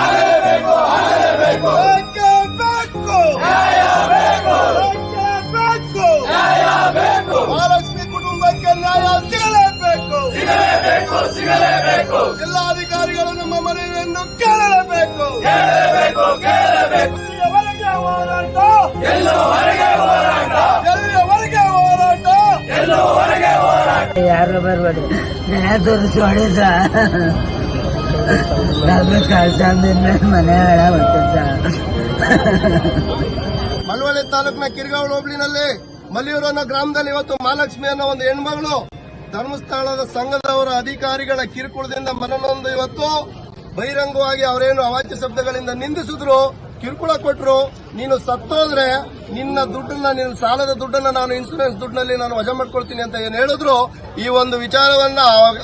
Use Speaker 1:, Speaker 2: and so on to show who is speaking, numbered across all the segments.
Speaker 1: ಆಗಲೇಬೇಕು ಬೇಕೇ ಬೇಕು ಮಹಾಲಕ್ಷ್ಮಿ ಕುಟುಂಬಕ್ಕೆ ನ್ಯಾಯ ಸಿಗಲೇಬೇಕು. ಸಿಗಲೇಬೇಕು ಸಿಗಲೇಬೇಕು. ಜಿಲ್ಲಾಧಿಕಾರಿಗಳು ನಮ್ಮ ಮನವಿಯನ್ನು ಕೇಳಲೇಬೇಕು. ಎಲ್ಲಿಯವರೆಗೆ ಹೋರಾಟ? ಎಲ್ಲಿಯವರೆಗೆ ಹೋರಾಟ?
Speaker 2: ಯಾರು ಬರ್ಬೇಡ್ರಿ ನ್ಯಾಯ ತೋರಿಸಿ ಹೊಡಿದ್ರ. ನಾನು ಹೊಂಟಿದ್ದ
Speaker 1: ತಾಲೂಕಿನ ಕಿರ್ಗಾವಳ ಹೋಬಳಿನಲ್ಲಿ ಮಲ್ಲಿಯೂರು ಅನ್ನೋ ಗ್ರಾಮದಲ್ಲಿ ಇವತ್ತು ಮಹಾಲಕ್ಷ್ಮಿ ಅನ್ನೋ ಒಂದು ಹೆಣ್ಮಗಳು ಧರ್ಮಸ್ಥಳದ ಸಂಘದವರ ಅಧಿಕಾರಿಗಳ ಕಿರುಕುಳದಿಂದ ಮನನೊಂದು ಇವತ್ತು. ಬಹಿರಂಗವಾಗಿ ಅವರೇನು ಅವಾಚ್ಯ ಶಬ್ದಗಳಿಂದ ನಿಂದಿಸಿದ್ರು, ಕಿರುಕುಳ ಕೊಟ್ರು. ನೀನು ಸತ್ತೋದ್ರೆ ನಿನ್ನ ದುಡ್ಡನ್ನ ನಿನ್ನ ಸಾಲದ ದುಡ್ಡನ್ನ, ನಾನು ಇನ್ಸೂರೆನ್ಸ್ ದುಡ್ಡಿನಲ್ಲಿ ನಾನು ವಜಾ ಮಾಡ್ಕೊಳ್ತೀನಿ ಅಂತ ಏನು ಹೇಳಿದ್ರು. ಈ ಒಂದು ವಿಚಾರವನ್ನ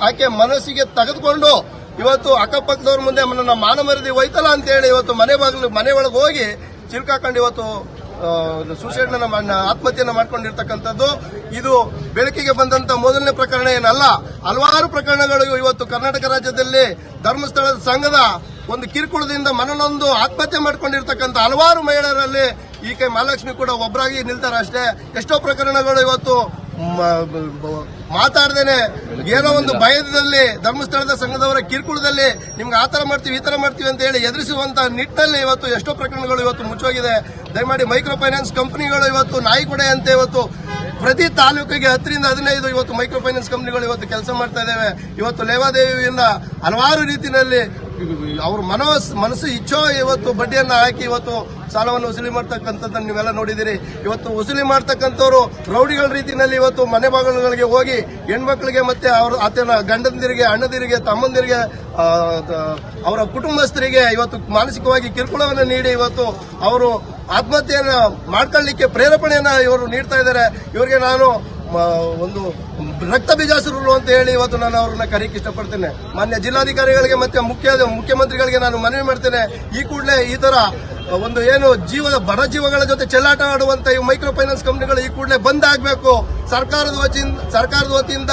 Speaker 1: ಆಕೆ ಮನಸ್ಸಿಗೆ ತೆಗೆದುಕೊಂಡು ಇವತ್ತು ಅಕ್ಕಪಕ್ಕದವ್ರ ಮುಂದೆ ನನ್ನ ಮಾನ ಮರದಿ ಹೋಯ್ತಲ್ಲ ಅಂತ ಹೇಳಿ ಇವತ್ತು ಮನೆ ಬಾಗಿಲು ಮನೆ ಒಳಗೆ ಹೋಗಿ ಚಿಲ್ಕಾಕೊಂಡು ಇವತ್ತು ಸೂಸೈಡ್ ಆತ್ಮಹತ್ಯೆಯನ್ನು ಮಾಡ್ಕೊಂಡಿರ್ತಕ್ಕಂಥದ್ದು. ಇದು ಬೆಳಕಿಗೆ ಬಂದಂತ ಮೊದಲನೇ ಪ್ರಕರಣ ಏನಲ್ಲ, ಹಲವಾರು ಪ್ರಕರಣಗಳು ಇವತ್ತು ಕರ್ನಾಟಕ ರಾಜ್ಯದಲ್ಲಿ ಧರ್ಮಸ್ಥಳದ ಸಂಘದ ಒಂದು ಕಿರುಕುಳದಿಂದ ಮನನೊಂದು ಆತ್ಮಹತ್ಯೆ ಮಾಡ್ಕೊಂಡಿರ್ತಕ್ಕಂಥ ಹಲವಾರು ಮಹಿಳೆಯರಲ್ಲಿ ಕೈ ಮಹಾಲಕ್ಷ್ಮಿ ಕೂಡ ಒಬ್ಬರಾಗಿ ನಿಲ್ತಾರೆ ಅಷ್ಟೇ. ಎಷ್ಟೋ ಪ್ರಕರಣಗಳು ಇವತ್ತು ಮಾತಾಡ್ದೇನೆ. ಏನೋ ಒಂದು ಭಯದಲ್ಲಿ, ಧರ್ಮಸ್ಥಳದ ಸಂಘದವರ ಕಿರುಕುಳದಲ್ಲಿ ನಿಮ್ಗೆ ಆ ಮಾಡ್ತೀವಿ, ಈ ತರ ಮಾಡ್ತೀವಿ ಅಂತ ಹೇಳಿ ಎದುರಿಸುವಂತ ನಿಟ್ಟಿನಲ್ಲಿ ಇವತ್ತು ಎಷ್ಟೋ ಪ್ರಕರಣಗಳು ಇವತ್ತು ಮುಚ್ಚೋಗಿದೆ. ದಯಮಾಡಿ ಮೈಕ್ರೋ ಫೈನಾನ್ಸ್ ಕಂಪನಿಗಳು ಇವತ್ತು ನಾಯಿ ಕೊಡೆ ಅಂತ ಇವತ್ತು ಪ್ರತಿ ತಾಲೂಕಿಗೆ ಹತ್ತರಿಂದ ಹದಿನೈದು ಇವತ್ತು ಮೈಕ್ರೋ ಫೈನಾನ್ಸ್ ಕಂಪನಿಗಳು ಇವತ್ತು ಕೆಲಸ ಮಾಡ್ತಾ ಇದ್ದೇವೆ. ಇವತ್ತು ಲೇವಾದೇವಿಯನ್ನ ಹಲವಾರು ರೀತಿಯಲ್ಲಿ ಅವ್ರ ಮನಸ್, ಮನಸ್ಸು ಇಚ್ಛೋ ಇವತ್ತು ಬಡ್ಡಿಯನ್ನ ಹಾಕಿ ಇವತ್ತು ಸಾಲವನ್ನು ವಸೂಲಿ ಮಾಡ್ತಕ್ಕಂಥದ್ದನ್ನು ನೀವೆಲ್ಲ ನೋಡಿದಿರಿ ಇವತ್ತು ವಸೂಲಿ ಮಾಡ್ತಕ್ಕಂಥವ್ರು ರೌಡಿಗಳ ರೀತಿಯಲ್ಲಿ ಇವತ್ತು ಮನೆ ಬಾಗಿಲುಗಳಿಗೆ ಹೋಗಿ ಹೆಣ್ಮಕ್ಳಿಗೆ ಮತ್ತೆ ಅವ್ರ ಆತನ ಗಂಡಂದಿರಿಗೆ, ಅಣ್ಣದಿರಿಗೆ, ತಮ್ಮಂದಿರಿಗೆ ಅವರ ಕುಟುಂಬಸ್ಥರಿಗೆ ಇವತ್ತು ಮಾನಸಿಕವಾಗಿ ಕಿರುಕುಳವನ್ನು ನೀಡಿ ಇವತ್ತು ಅವರು ಆತ್ಮಹತ್ಯೆಯನ್ನ ಮಾಡ್ಕೊಳ್ಳಿಕ್ಕೆ ಪ್ರೇರೇಪಣೆಯನ್ನ ಇವರು ನೀಡ್ತಾ ಇದ್ದಾರೆ. ಇವರಿಗೆ ನಾನು ಒಂದು ರಕ್ತ ಬೀಜಾಸುರರು ಅಂತ ಹೇಳಿ ಇವತ್ತು ನಾನು ಅವ್ರನ್ನ ಕರೀಕ್ ಇಷ್ಟಪಡ್ತೇನೆ. ಮಾನ್ಯ ಜಿಲ್ಲಾಧಿಕಾರಿಗಳಿಗೆ ಮತ್ತೆ ಮುಖ್ಯ ಮುಖ್ಯಮಂತ್ರಿಗಳಿಗೆ ನಾನು ಮನವಿ ಮಾಡ್ತೇನೆ. ಈ ಕೂಡಲೇ ಈ ತರ ಒಂದು ಏನು ಜೀವದ ಬಡ ಜೀವಗಳ ಜೊತೆ ಚೆಲ್ಲಾಟ ಆಡುವಂತ ಈ ಮೈಕ್ರೋ ಫೈನಾನ್ಸ್ ಕಂಪನಿಗಳು ಈ ಕೂಡಲೇ ಬಂದ್ ಆಗಬೇಕು ಸರ್ಕಾರದ ವತಿಯಿಂದ ಸರ್ಕಾರದ ವತಿಯಿಂದ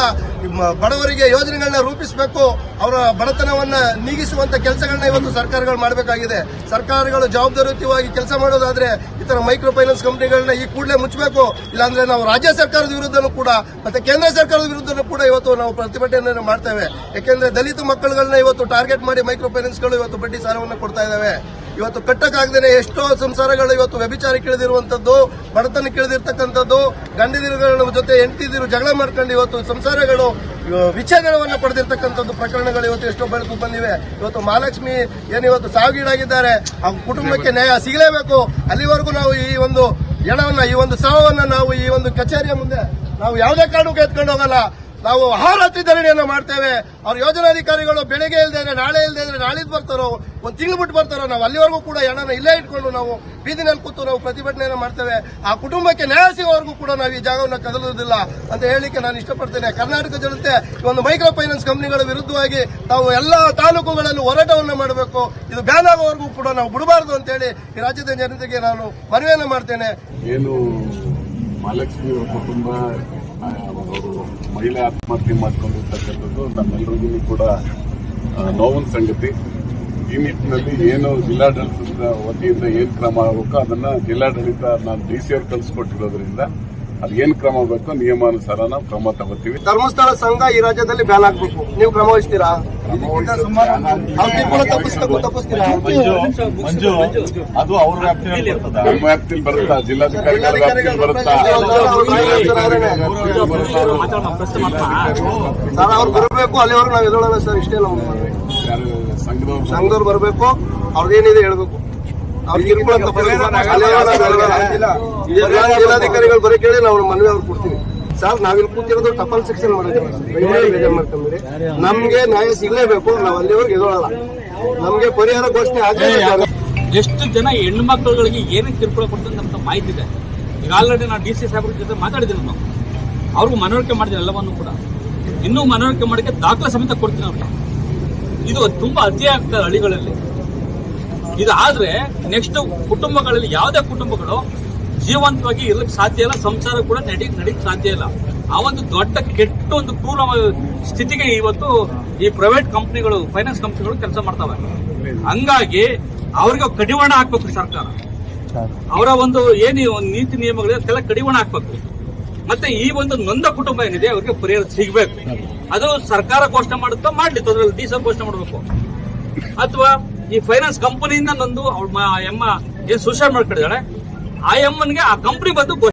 Speaker 1: ಬಡವರಿಗೆ ಯೋಜನೆಗಳನ್ನ ರೂಪಿಸಬೇಕು. ಅವರ ಬಡತನವನ್ನ ನೀಗಿಸುವಂತ ಕೆಲಸಗಳನ್ನ ಇವತ್ತು ಸರ್ಕಾರಗಳು ಮಾಡಬೇಕಾಗಿದೆ. ಸರ್ಕಾರಗಳು ಜವಾಬ್ದಾರಿಯುತವಾಗಿ ಕೆಲಸ ಮಾಡೋದಾದ್ರೆ ಈ ತರ ಮೈಕ್ರೋ ಫೈನಾನ್ಸ್ ಕಂಪ್ನಿಗಳನ್ನ ಈ ಕೂಡಲೇ ಮುಚ್ಚಬೇಕು. ಇಲ್ಲಾಂದ್ರೆ ನಾವು ರಾಜ್ಯ ಸರ್ಕಾರದ ವಿರುದ್ಧನೂ ಕೂಡ, ಮತ್ತೆ ಕೇಂದ್ರ ಸರ್ಕಾರದ ವಿರುದ್ಧ ಕೂಡ ಇವತ್ತು ನಾವು ಪ್ರತಿಭಟನೆಯನ್ನು ಮಾಡ್ತೇವೆ. ಯಾಕೆಂದ್ರೆ ದಲಿತ ಮಕ್ಕಳುಗಳನ್ನ ಇವತ್ತು ಟಾರ್ಗೆಟ್ ಮಾಡಿ ಮೈಕ್ರೋ ಫೈನಾನ್ಸ್ಗಳು ಇವತ್ತು ಬಡ್ಡಿ ಸಾಲವನ್ನು ಕೊಡ್ತಾ ಇದ್ದಾವೆ ಇವತ್ತು ಕಟ್ಟಕ್ಕಾಗದೇನೆ ಎಷ್ಟೋ ಸಂಸಾರಗಳು ಇವತ್ತು ವ್ಯಭಿಚಾರ ಕೇಳಿದಿರುವಂತದ್ದು, ಬಡತನ ಕೇಳಿದಿರ್ತಕ್ಕಂಥದ್ದು, ಗಂಡದಿರುಗಳ ಜೊತೆ ಹೆಂಡತಿದಿರು ಜಗಳ ಮಾಡ್ಕೊಂಡು ಇವತ್ತು ಸಂಸಾರಗಳು ವಿಚ್ಛೇದನವನ್ನ ಪಡೆದಿರ್ತಕ್ಕಂಥದ್ದು ಪ್ರಕರಣಗಳು ಇವತ್ತು ಎಷ್ಟೋ ಬೆಳಕು ಬಂದಿವೆ. ಇವತ್ತು ಮಹಾಲಕ್ಷ್ಮಿ ಏನು ಇವತ್ತು ಸಾವಿಗೀಡಾಗಿದ್ದಾರೆ. ಆ ಕುಟುಂಬಕ್ಕೆ ನ್ಯಾಯ ಸಿಗಲೇಬೇಕು. ಅಲ್ಲಿವರೆಗೂ ನಾವು ಈ ಒಂದು ಹೆಣವನ್ನ ಈ ಒಂದು ಸಾವನ್ನ ನಾವು ಈ ಒಂದು ಕಚೇರಿಯ ಮುಂದೆ ನಾವು ಯಾವುದೇ ಕಾರಣಕ್ಕೂ ಎತ್ಕೊಂಡು ಹೋಗಲ್ಲ. ನಾವು ಆಹಾರಾತ್ರಿ ಧರಣಿಯನ್ನು ಮಾಡ್ತೇವೆ. ಅವ್ರ ಯೋಜನಾಧಿಕಾರಿಗಳು ಬೆಳಿಗ್ಗೆ ಇಲ್ಲದೆ ನಾಳೆ ಇಲ್ಲದೆ ನಾಳಿದ್ ಬರ್ತಾರೋ, ಒಂದು ತಿಂಗಳು ಬಿಟ್ಟು ಬರ್ತಾರೋ, ನಾವು ಅಲ್ಲಿವರೆಗೂ ಕೂಡ ಹಣನ ಇಲ್ಲೇ ಇಟ್ಕೊಂಡು ನಾವು ಬೀದಿನಲ್ಲಿ ಕೂತು ನಾವು ಪ್ರತಿಭಟನೆಯನ್ನು ಮಾಡ್ತೇವೆ. ಆ ಕುಟುಂಬಕ್ಕೆ ನ್ಯಾಯ ಸಿಗೋವರೆಗೂ ಕೂಡ ನಾವು ಈ ಜಾಗವನ್ನು ಕದಲುವುದಿಲ್ಲ ಅಂತ ಹೇಳಿಕ್ಕೆ ನಾನು ಇಷ್ಟಪಡ್ತೇನೆ. ಕರ್ನಾಟಕ ಜನತೆ ಒಂದು ಮೈಕ್ರೋ ಫೈನಾನ್ಸ್ ಕಂಪನಿಗಳ ವಿರುದ್ಧವಾಗಿ ನಾವು ಎಲ್ಲ ತಾಲೂಕುಗಳಲ್ಲಿ ಹೋರಾಟವನ್ನು ಮಾಡಬೇಕು. ಇದು ಬ್ಯಾನ್ ಆಗೋವರೆಗೂ ಕೂಡ ನಾವು ಬಿಡಬಾರದು ಅಂತೇಳಿ ಈ ರಾಜ್ಯದ ಜನತೆಗೆ ನಾನು ಮನವಿಯನ್ನು ಮಾಡ್ತೇನೆ.
Speaker 3: ಏನು ಮಹಾಲಕ್ಷ್ಮಿ ಅವ್ರ ಕುಟುಂಬ ಅವರು ಮಹಿಳೆ ಆತ್ಮಹತ್ಯೆ ಮಾಡ್ಕೊಂಡಿರ್ತಕ್ಕಂಥದ್ದು ನಮ್ಮೆಲ್ಲರಿಗೂ ಕೂಡ ನೋವಿನ ಸಂಗತಿ. ಈ ನಿಟ್ಟಿನಲ್ಲಿ ಏನು ಜಿಲ್ಲಾಡಳಿತದ ವತಿಯಿಂದ ಏನು ಕ್ರಮ ಆಗಬೇಕೋ ಅದನ್ನ ಜಿಲ್ಲಾಡಳಿತ ನಾನು ಡಿ ಸಿ ಅವ್ರು ಕಲಿಸ್ಕೊಟ್ಟಿರೋದ್ರಿಂದ ಅದು ಏನು ಕ್ರಮ ಬೇಕೋ ನಿಯಮಾನುಸಾರ ನಾವು ಕ್ರಮ ತಗೋತೀವಿ.
Speaker 1: ಧರ್ಮಸ್ಥಳ ಸಂಘ ಈ ರಾಜ್ಯದಲ್ಲಿ ಬ್ಯಾನ್ ಆಗಬೇಕು. ನೀವು ಕ್ರಮ ವಹಿಸ್ತೀರಾ
Speaker 4: ಮಂಜು ಅದು ಅವ್ರ ವ್ಯಾಪ್ತಿಯಲ್ಲಿ ಬರ್ತದ
Speaker 3: ವ್ಯಾಪ್ತಿಲಿ ಬರುತ್ತಾ? ಜಿಲ್ಲಾಧಿಕಾರಿಗಳ ವ್ಯಾಪ್ತಿಲಿ ಬರುತ್ತಾ?
Speaker 1: ಸರ್ ಅವ್ರು ಬರಬೇಕು ಅಲ್ಲಿವರೆಗೂ ನಾವು ಎದುರೋಣ ಸರ್ ಇಷ್ಟೇ
Speaker 3: ನಾವು ಸಂಘದವ್ರು
Speaker 1: ಸಂಘದವ್ರು ಬರಬೇಕು ಅವ್ರದ್ದೇನಿದೆ ಹೇಳ್ಬೇಕು. ಅವ್ರಿಗೆ. ಜಿಲ್ಲಾಧಿಕಾರಿಗಳು ಬರೀ ಕೇಳಿ ನಾವು ಮನವಿ ಅವ್ರು ಕೊಡ್ತೀವಿ. ಸರ್ ನಾವಿಲ್ಲಿ ಕೂತಿರೋದು ಟಪಲ್ ಸೆಕ್ಷನ್ ಮಾಡಿದ್ದೀವಿ ಮಾಡ್ಕೊಂಬಿಡಿ. ನಮ್ಗೆ ನ್ಯಾಯ ಸಿಗಲೇಬೇಕು ನಾವು ಅಲ್ಲಿವರೆಗೆ ಎದುರೋಲ್ಲ ನಮ್ಗೆ ಪರಿಹಾರ ಘೋಷಣೆ ಆಗಲೇ
Speaker 5: ಎಷ್ಟು ಜನ ಹೆಣ್ಣು ಮಕ್ಕಳುಗಳಿಗೆ ಏನಕ್ಕೆ ತಿರ್ಕೊಳ ನಮ್ಗೆ ಮಾಹಿತಿ ಇದೆ? ಈಗ ಆಲ್ರೆಡಿ ನಾವು ಡಿ ಸಿ ಸಾಹೇಬ್ರ ಜೊತೆ ಮಾತಾಡಿದ್ದೀನಿ ನಾವು. ಅವ್ರಿಗೂ ಮನವರಿಕೆ ಮಾಡಿದ್ದೀನಿ ಎಲ್ಲವನ್ನು ಕೂಡ. ಇನ್ನೂ ಮನವರಿಕೆ ಮಾಡೋಕ್ಕೆ ದಾಖಲೆ ಸಮೇತ ಕೊಡ್ತೀನಿ ಅವ್ರಿಗೆ. ಇದು ತುಂಬಾ ಅತಿ ಆಗ್ತದೆ ಹಳ್ಳಿಗಳಲ್ಲಿ. ಇದಾದ್ರೆ ನೆಕ್ಸ್ಟ್ ಕುಟುಂಬಗಳಲ್ಲಿ ಯಾವುದೇ ಕುಟುಂಬಗಳು ಜೀವಂತವಾಗಿ ಇರ್ಲಿಕ್ಕೆ ಸಾಧ್ಯ ಇಲ್ಲ, ಸಂಸಾರ ಕೂಡ ನಡಿ ನಡೀಕ್ ಸಾಧ್ಯ ಇಲ್ಲ. ಆ ಒಂದು ದೊಡ್ಡ ಕೆಟ್ಟ ಒಂದು ಕ್ರೂರ ಸ್ಥಿತಿಗೆ ಇವತ್ತು ಈ ಪ್ರೈವೇಟ್ ಕಂಪ್ನಿಗಳು ಫೈನಾನ್ಸ್ ಕಂಪ್ನಿಗಳು ಕೆಲಸ ಮಾಡ್ತವೆ. ಹಂಗಾಗಿ ಅವ್ರಿಗೆ ಕಡಿವಾಣ ಹಾಕ್ಬೇಕು ಸರ್ಕಾರ. ಅವರ ಒಂದು ಏನು ನೀತಿ ನಿಯಮಗಳಿದೆ, ಅದಕ್ಕೆಲ್ಲ ಕಡಿವಾಣ ಹಾಕ್ಬೇಕು. ಮತ್ತೆ ಈ ಒಂದು ನೊಂದ ಕುಟುಂಬ ಏನಿದೆ, ಅವ್ರಿಗೆ ಪರಿಹಾರ ಸಿಗ್ಬೇಕು. ಅದು ಸರ್ಕಾರ ಘೋಷಣೆ ಮಾಡುತ್ತೋ ಮಾಡ್ಲಿ ಅದ್ರಲ್ಲಿ ಡೀಸಲ್ ಘೋಷಣೆ ಮಾಡಬೇಕು. ಅಥವಾ ಈ ಫೈನಾನ್ಸ್ ಕಂಪನಿಯಿಂದ ನೊಂದು ಅವ್ರ ಎಮ್ಮ, ಏನ್ ಸೂಸೈಡ್ ಮಾಡ್ಕೊಂಡಿದ್ದಾಳೆ ಆ ಎಮ್ಮನ್ಗೆ ಆ ಕಂಪನಿ ಬಂದು ಘೋಷಣೆ